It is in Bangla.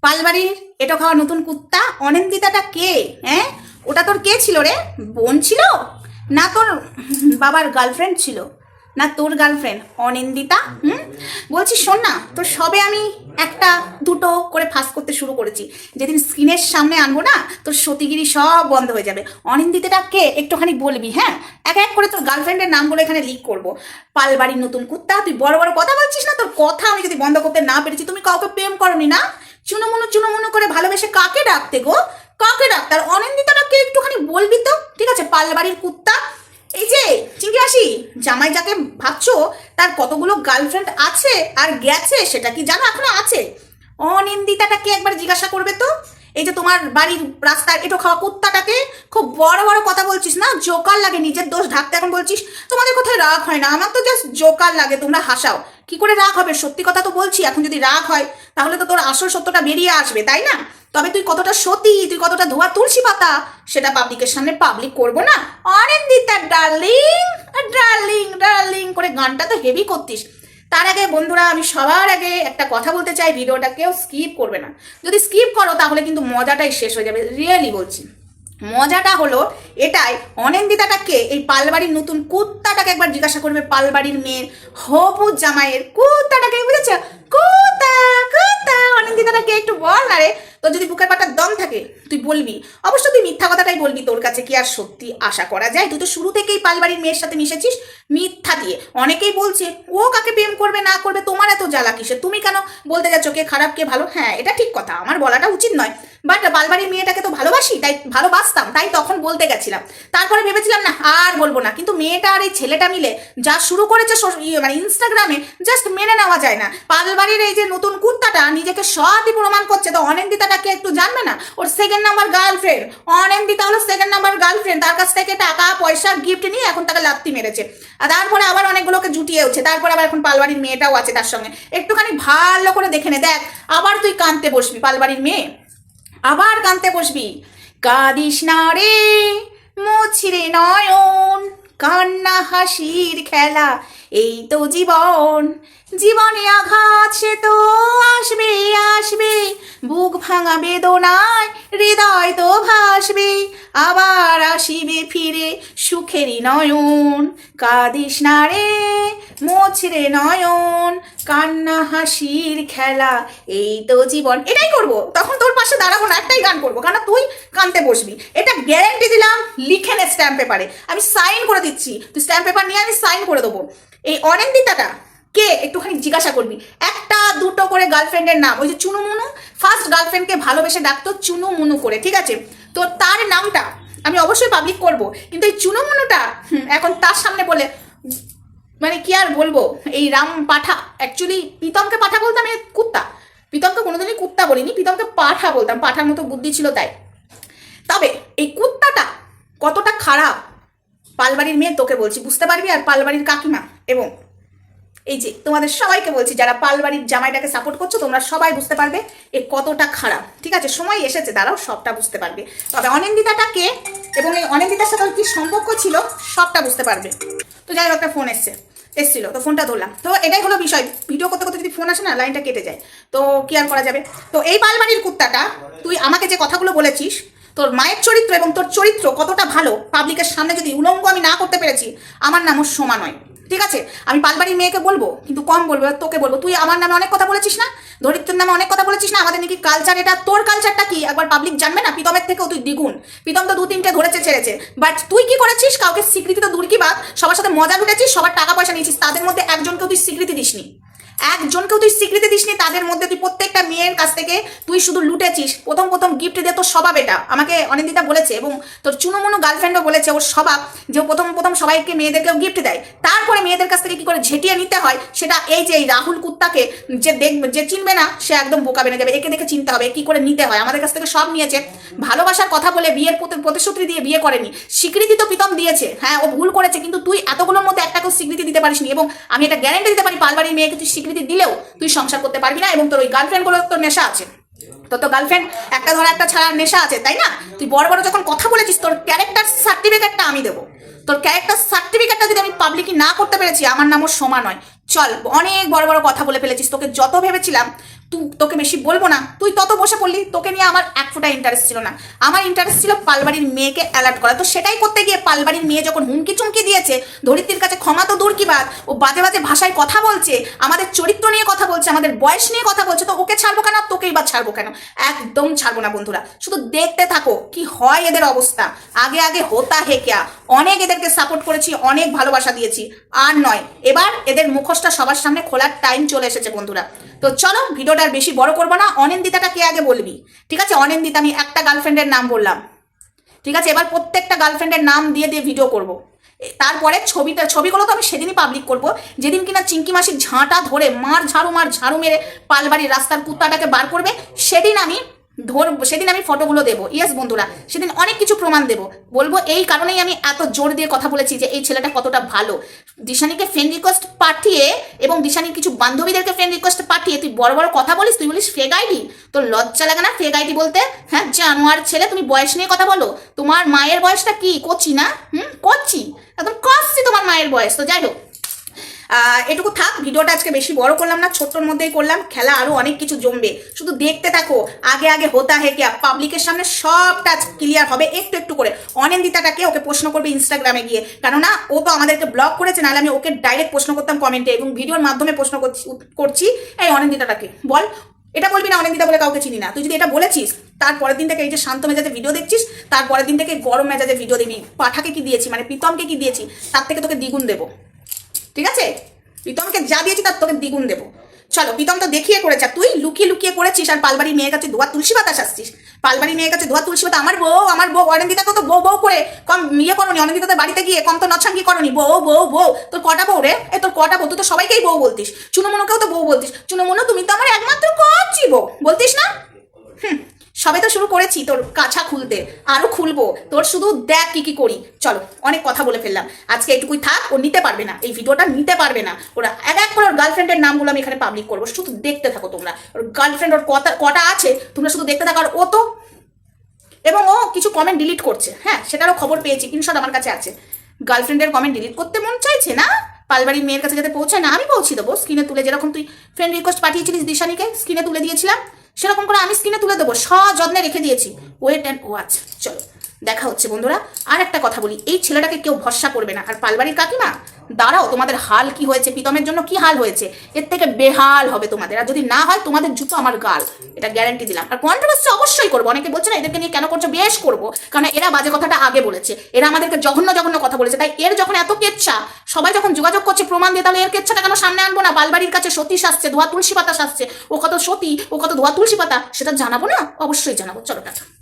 পালবাড়ির এটো খাওয়া নতুন কুত্তা? অনিন্দিতাটা কে? হ্যাঁ? ওটা তোর কে ছিল রে? বোন ছিল? না তোর বাবার গার্লফ্রেন্ড ছিল? না তোর গার্লফ্রেন্ড অনিন্দিতা? হুম? বলছি, শোন না, তোর সবে আমি একটা দুটো করে ফাঁস করতে শুরু করেছি। যেদিন স্ক্রিনের সামনে আনব না, তোর সতীগিরি সব বন্ধ হয়ে যাবে। অনিন্দিতাটা কে একটুখানি বলবি হ্যাঁ? এক এক করে তোর গার্লফ্রেন্ডের নামগুলো এখানে লিক করব। পালবাড়ির নতুন কুত্তা, তুই বড় বড় কথা বলছিস না? তোর কথা আমি যদি বন্ধ করতে না পেরেছি, তুমি কাউকে প্রেম করনি না? চুনোমুনো চুনোমুনো করে ভালোবেসে কাকে ডাকতে গো? কাকে ডাকতে আর অনিন্দিতাটাকে একটুখানি বলবি তো? ঠিক আছে, পালবাড়ির কুত্তা এই যে চিঙ্কি আসি জামাই যাকে ভাবছ, তার কতগুলো গার্লফ্রেন্ড আছে আর গেছে সেটা কি জানো এখনও আছে? অনিন্দিতাটাকে একবার জিজ্ঞাসা করবে তো। এই যে তোমার বাড়ির রাস্তার এটো খাওয়া কুত্তাটাকে, খুব বড় বড় কথা বলছিস না? জোকার লাগে, নিজের দোষ ঢাকতে এখন বলছিস। তোমাদের কোথায় রাগ হয় না? আমার তো জাস্ট জোকার লাগে, তোমরা হাসাও। কি করে রাগ হবে? সত্যি কথা তো বলছি, এখন যদি রাগ হয়, তাহলে তো তোর আসল সত্যটা বেরিয়ে আসবে, তাই না? তবে তুই কতটা সতী, তুই কতটা ধোয়া তুলসী পাতা, সেটা পাবলিকের সামনে পাবলিক করব না। অনিন্দিতা ডার্লিং ডার্লিং ডার্লিং করে গানটা তো হেভি করতিস। তার আগে বন্ধুরা, আমি সবার আগে একটা কথা বলতে চাই, ভিডিওটা কেউ স্কিপ করবে না। যদি স্কিপ করো, তাহলে কিন্তু মজাটাই শেষ হয়ে যাবে। রিয়েলি বলছি। মজাটা হলো এটাই অনিন্দিতাটাকে এই পালবাড়ির নতুন কুত্তাটাকে একবার জিজ্ঞাসা করবে পালবাড়ির মেয়ের হবু জামাইয়ের কুত্তাটাকে, বুঝেছ? কুত্তা কুত্তা, অনিন্দিতাটাকে একটু বল না রে। তোর যদি বুকের পাটার দম থাকে, তুই বলবি, অবশ্য তুই মিথ্যা কথাটাই বলবি, তোর কাছে কি আর সত্যি আশা করা যায়? তুই তো শুরু থেকেই পালবাড়ির মেয়ের সাথে মিশেছিস, মিথ্যা দিয়ে। অনেকেই বলছে, ও কাকে প্রেম করবে, না করবে, তোমার এত জ্বালা কিসে তুমি কেন বলতে যাচ্ছ, কে খারাপ, কে ভালো? হ্যাঁ এটা ঠিক কথা, আমার বলাটা উচিত নয়। বাট পালবাড়ির মেয়েটাকে তো ভালোবাসি, তাই ভালোবাসতাম, তাই তখন বলতে গেছিলাম। তারপরে ভেবেছিলাম, না, আর বলব না। কিন্তু মেয়েটা আর এই ছেলেটা মিলে যা শুরু করেছে মানে ইনস্টাগ্রামে জাস্ট মেনে নেওয়া যায় না। পালবাড়ির এই যে নতুন কুর্তাটা নিজেকে সবই প্রমাণ করছে। তো অনিন্দিতাটাকে একটু জানবে না? ওর সেকেন্ড নাম্বার গার্লফ্রেন্ড অনিন্দিতা হলো সেকেন্ড নাম্বার গার্লফ্রেন্ড তার কাছ থেকে টাকা, পয়সা গিফট নিয়ে এখন তাকে লাত্তি মেরেছে। আর তারপরে আবার অনেকগুলোকে জুটিয়েওছে তারপরে আবার এখন পালবাড়ির মেয়েটাও আছে তার সঙ্গে। একটুখানি ভালো করে দেখে নে। দেখ, আবার তুই কাঁদতে বসবি পালবাড়ির মেয়ে। আবার কাঁদতে বসবি। কাঁদিস না রে মুছিরে নয়ন, কান্না হাসির খেলা, এই তো জীবন। জীবনে আঘাত সে তো আসবে আসবে। বুক ভাঙা বেদনায় হৃদয় তো ভাসবে। আবার আসিবে ফিরে সুখেরই নয়ন। কাঁদিস না রে মোছরে নয়ন, কান্না হাসির খেলা, এই তো জীবন। এটাই করব। তখন তোর পাশে দাঁড়াবো না, একটাই গান করব। কারণ তুই কানতে বসবি। এটা গ্যারেন্টি দিলাম, লিখে নে স্ট্যাম্প পেপারে আমি সাইন করে দিচ্ছি। তুই স্ট্যাম্প পেপার নিয়ে আমি সাইন করে দেবো। এই অনিন্দিতাটা কে? একটুখানি জিজ্ঞাসা করবি। একটা, দুটো করে গার্লফ্রেন্ডের নাম। ওই যে চুনু মুনু ফার্স্ট গার্লফ্রেন্ডকে ভালোবেসে ডাকতো চুনু মুনু করে, ঠিক আছে? তো তার নামটা আমি অবশ্যই পাবলিক করব। কিন্তু এই চুনু মুনুটা এখন তার সামনে বলে মানে কি আর বলব? এই রাম পাঠা অ্যাকচুয়ালি প্রীতমকে পাঠা বলতাম এই কুত্তা। প্রীতমকে কোনোদিনই কুত্তা বলিনি, প্রীতমকে পাঠা বলতাম, পাঠার মতো বুদ্ধি ছিল তাই। তবে এই কুত্তাটা কতটা খারাপ, পালবাড়ির মেয়ে তোকে বলছি, বুঝতে পারবি? আর পালবাড়ির কাকিমা এবং এই যে তোমাদের সবাইকে বলছি, যারা পালবাড়ির জামাইটাকে সাপোর্ট করছ, তোমরা সবাই বুঝতে পারবে এ কতটা খারাপ। ঠিক আছে, সময় এসেছে তারাও সবটা বুঝতে পারবে। তবে অনিন্দিতাটা কে এবং এই অনিন্দিতার সাথে কি সম্পর্ক ছিল, সবটা বুঝতে পারবে। তো যাই হোক, একটা ফোন এসছে। এসছিল, তো ফোনটা ধরলাম। তো এটাই হলো বিষয়। ভিডিও করতে করতে যদি ফোন আসে না লাইনটা কেটে যায়। তো কি আর করা যাবে? তো এই পালবাড়ির কুত্তাটা, তুই আমাকে যে কথাগুলো বলেছিস, তোর মায়ের চরিত্র এবং তোর চরিত্র কতটা ভালো পাবলিকের সামনে যদি উলঙ্গ আমি না করতে পেরেছি, আমার নামও সোমা নয়। ঠিক আছে? আমি পালবাড়ির মেয়েকে বলব, কিন্তু কম বলব তোকে বলব। তুই আমার নামে অনেক কথা বলেছিস না? ধরিত্রের নামে অনেক কথা বলেছিস না? আমাদের নাকি কালচার এটা তোর কালচারটা কি? একবার পাবলিক জানবে না? প্রীতমের থেকেও তুই দ্বিগুণ। প্রীতম তো দু তিনটে ধরেছে, ছেড়েছে। বাট তুই কি করেছিস? কাউকে স্বীকৃতি তো দূর কি বা সবার সাথে মজা লুটেছিস, সবার টাকা পয়সা নিয়েছিস, তাদের মধ্যে একজনকেও তুই স্বীকৃতি দিসনি। একজনকেও তুই স্বীকৃতি দিসনি, তাদের মধ্যে তুই প্রত্যেকটা মেয়ের কাছ থেকে তুই শুধু লুটেছিস। প্রথম প্রথম গিফট দিয়ে তোর স্বভাব এটা। আমাকে অনিন্দিতা বলেছে এবং তোর চুনোমুনো গার্লফ্রেন্ডও বলেছে ওর স্বভাব যে প্রথম প্রথম সবাইকে মেয়েদেরকেও গিফট দেয়। তারপরে মেয়েদের কাছ থেকে কি করে ঝেটিয়ে নিতে হয় সেটা এই যে এই রাহুল কুত্তাকে যে দেখবে যে চিনবে না, সে একদম বোকা বেনে যাবে। একে দেখে চিনতে হবে কি করে নিতে হয়? আমাদের কাছ থেকে সব নিয়েছে। ভালোবাসার কথা বলে বিয়ের প্রতি- প্রতিশ্রুতি দিয়ে বিয়ে করেনি। স্বীকৃতি তো প্রীতম দিয়েছে। হ্যাঁ ও ভুল করেছে, কিন্তু তুই এতগুলোর মধ্যে একটাকেও স্বীকৃতি দিতে পারিসনি এবং আমি এটা গ্যারান্টি দিতে পারি, পালবাড়ির মেয়েকে তুই স্বীকৃতি দিলেও তুই সংসার করতে পারবি না এবং তোর ওই গার্লফ্রেন্ডগুলোর তোর নেশা আছে। তোর তো গার্লফ্রেন্ড একটা ধরা একটা ছাড়ার নেশা আছে, তাই না? তুই বড় বড় যখন কথা বলেছিস, তোর ক্যারেক্টার সার্টিফিকেটটা আমি দেবো। তোর ক্যারেক্টার সার্টিফিকেটটা যদি আমি পাবলিকই না করতে পেরেছি, আমার নামও সোমা নয়। চল, অনেক বড় বড় কথা বলে ফেলেছিস। তোকে যত ভেবেছিলাম তুই, তোকে বেশি বলব না। তুই তত বসে পড়লি, তোকে নিয়ে আমার এক ফোঁটা ইন্টারেস্ট ছিল না। আমার ইন্টারেস্ট ছিল পালবাড়ির মেয়েকে অ্যালার্ট করা। তো সেটাই করতে গিয়ে পালবাড়ির মেয়ে যখন হুমকি চুমকি দিয়েছে, ধরিত্রীর কাছে ক্ষমা তো দূর কি বাদ ও বাজে বাজে ভাষায় কথা বলছে, আমাদের চরিত্র নিয়ে কথা বলছে, আমাদের বয়স নিয়ে কথা বলছে, তো ওকে ছাড়বো কেন? তোকেই বা ছাড়বো কেন? একদম ছাড়বো না বন্ধুরা। শুধু দেখতে থাকো কি হয় এদের অবস্থা। আগে আগে হোতা হেকিয়া অনেক এদেরকে সাপোর্ট করেছি, অনেক ভালোবাসা দিয়েছি। আর নয়, এবার এদের মুখোশটা সবার সামনে খোলার টাইম চলে এসেছে বন্ধুরা। তো চলো ভিডিওটা বেশি বড় করব না, অনিন্দিতাটা কে আগে বলবি? ঠিক আছে, অনিন্দিতা, আমি একটা গার্লফ্রেন্ডের নাম বললাম। ঠিক আছে, এবার প্রত্যেকটা গার্লফ্রেন্ডের নাম দিয়ে দিয়ে ভিডিও করব। তারপরে ছবিটা ছবিগুলো তো আমি সেদিনই পাবলিক করব। যেদিন কিনা চিঙ্কি মাসির ঝাঁটা ধরে মার ঝাড়ু মার ঝাড়ু মেরে পালবাড়ির রাস্তার কুত্তাটাকে বার করবে, সেদিন আমি ধর, সেদিন আমি ফটোগুলো দেবো। ইয়েস বন্ধুরা, সেদিন অনেক কিছু প্রমাণ দেবো। বলব এই কারণেই আমি এত জোর দিয়ে কথা বলেছি যে এই ছেলেটা কতটা ভালো। দিশানিকে ফ্রেন্ড রিকোয়েস্ট পাঠিয়ে এবং দিশানির কিছু বান্ধবীদেরকে ফ্রেন্ড রিকোয়েস্ট পাঠিয়ে তুই বড় বড় কথা বলিস, তুই বলিস ফেক আইডি তোর লজ্জা লাগে না ফেক আইডি বলতে? হ্যাঁ জানোয়ার ছেলে, তুমি বয়স নিয়ে কথা বলো। তোমার মায়ের বয়সটা কি? করছি না? হুম করছি একদম কষছি তোমার মায়ের বয়স। তো যাই হোক এটুকু থাক, ভিডিওটা আজকে বেশি বড় করলাম না, ছোট্টর মধ্যেই করলাম। খেলা আরও অনেক কিছু জমবে। শুধু দেখতে থাকো, আগে আগে হোতা হে হেকিয়া পাবলিকের সামনে সবটা ক্লিয়ার হবে, একটু একটু করে। অনিন্দিতাটাকে ওকে প্রশ্ন করবে ইনস্টাগ্রামে গিয়ে। কেননা, ও তো আমাদেরকে ব্লক করেছে, নাহলে আমি ওকে ডাইরেক্ট প্রশ্ন করতাম কমেন্টে এবং ভিডিওর মাধ্যমে প্রশ্ন করছি করছি। এই অনিন্দিতাটাকে, বল। এটা বলবি না অনিন্দিতা বলে কাউকে চিনি না। তুই যদি এটা বলেছিস তারপরের দিন থেকে এই যে শান্ত মেজাজে ভিডিও দেখছিস তারপরের দিন থেকে গরম মেজাজে ভিডিও দিবি। পাঠাকে কি দিয়েছি মানে প্রীতমকে কি দিয়েছি, তার থেকে তোকে দ্বিগুণ দেবো। ঠিক আছে? প্রীতমকে যা দিয়েছি তার তোকে দ্বিগুণ দেবো। চলো প্রীতম তো দেখিয়ে করেছে। তুই লুকিয়ে লুকিয়ে করেছিস আর পালবাড়ি মেয়ের কাছে ধোয়া তুলসী পাতা আসছিস পালবাড়ি মেয়ের কাছে ধোয়া তুলসী পাতা আমার বউ আমার বউ অনিন্দিতাকে তো, বউ বউ করে কম ইয়ে করনি অনিন্দিতাদের বাড়িতে গিয়ে কম তো নছাঙ্গি করনি। বউ বউ বউ, তোর কটা বউ রে? এ, তোর কটা বউ? তুই তো সবাইকেই বউ বলতিস। চুনমনুকেও তো বউ বলতিস। চুনমনু, তুমি তো আমার একমাত্র কচি বউ। বলতিস না? হুম। সবে তো শুরু করেছি তোর কাছা খুলতে, আরও খুলবো। তোর শুধু দেখ কি কি করি। চলো, অনেক কথা বলে ফেললাম। আজকে এটুকুই থাক, ও নিতে পারবে না। এই ভিডিওটা নিতে পারবে না। ওরা এক এক করে ওর গার্লফ্রেন্ডের নামগুলো আমি এখানে পাবলিক করব। শুধু দেখতে থাকো তোমরা। ওর গার্লফ্রেন্ড ওর কটা কটা আছে, তোমরা শুধু দেখতে থাকো। আর ও তো এবং ও কিছু কমেন্ট ডিলিট করছে। হ্যাঁ সেটারও খবর পেয়েছি। ইনশট আমার কাছে আছে। গার্লফ্রেন্ডের কমেন্ট ডিলিট করতে মন চাইছে না? পালবাড়ির মেয়ের কাছে যাতে পৌঁছায় না, আমি পৌঁছে দেবো। স্ক্রিনে তুলে যেরকম তুই ফ্রেন্ড রিকোয়েস্ট পাঠিয়েছিলিস দিশানিকে স্ক্রিনে তুলে দিয়েছিলাম। সেরকম করে আমি স্ক্রিনে তুলে দেবো। সযত্নে রেখে দিয়েছি। ওয়েট অ্যান্ড ওয়াচ চলো। দেখা হচ্ছে, বন্ধুরা। আর একটা কথা বলি, এই ছেলেটাকে কেউ ভরসা করবে না। আর পালবাড়ির কাকিমা, দাঁড়াও, তোমাদের হাল কি হয়েছে? প্রীতমের জন্য কি হাল হয়েছে? এর থেকে বেহাল হবে তোমাদের। আর যদি না হয়, তোমাদের জুতো আমার গাল। এটা গ্যারান্টি দিলাম। আর কন্ট্রোভার্সি অবশ্যই করব। অনেকে বলছে না, এদেরকে নিয়ে কেন করছ? বেশ করব। কারণ এরা বাজে কথাটা আগে বলেছে। এরা আমাদেরকে জঘন্য জঘন্য কথা বলেছে। তাই এর যখন এত কেচ্ছা, সবাই যখন যোগাযোগ করছে প্রমাণ দিয়ে, তাহলে এর কেচ্ছাটা কেন সামনে আনব না? বালবাড়ির কাছে সতীশ আসছে ধোয়া তুলসী পাতা আসছে ও কত সতী, ও কত ধোয়া তুলসী পাতা, সেটা জানাব না? অবশ্যই জানাব। চলো টাটা।